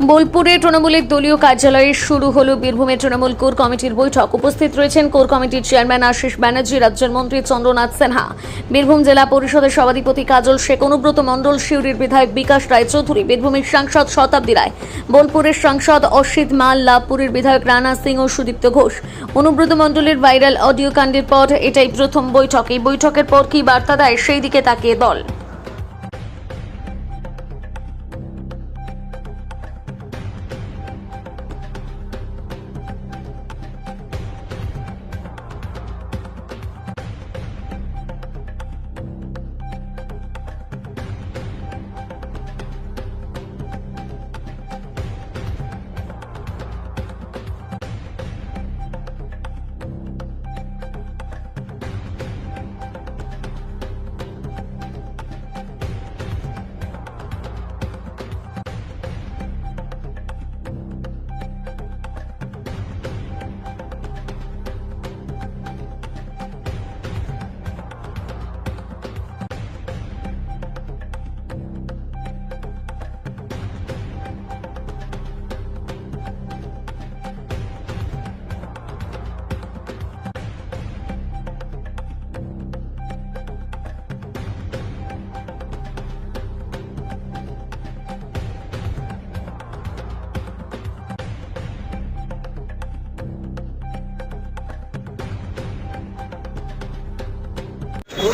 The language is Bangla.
বোলপুরে তৃণমূলের দলীয় কার্যালয়ে শুরু হলো বীরভূমে তৃণমূল কোর কমিটির বৈঠক। উপস্থিত রয়েছেন কোর কমিটির চেয়ারম্যান আশিস ব্যানার্জি, রাজ্যের মন্ত্রী চন্দ্রনাথ সিনহা। বীরভূম জেলা পরিষদের সভাধিপতি কাজল শেখ, অনুব্রত মণ্ডল শিউরির বিধায়ক বিকাশ রায়চৌধুরী, বীরভূমের সাংসদ শতাব্দী রায়, বোলপুরের সাংসদ অসিত মাল, লাভপুরের বিধায়ক রানা সিং ও সুদীপ্ত ঘোষ। অনুব্রত মণ্ডলের ভাইরাল অডিও কাণ্ডের পর এটাই প্রথম বৈঠক। এই বৈঠকের পর কি বার্তা দেয়, সেই দিকে তাকিয়ে দল।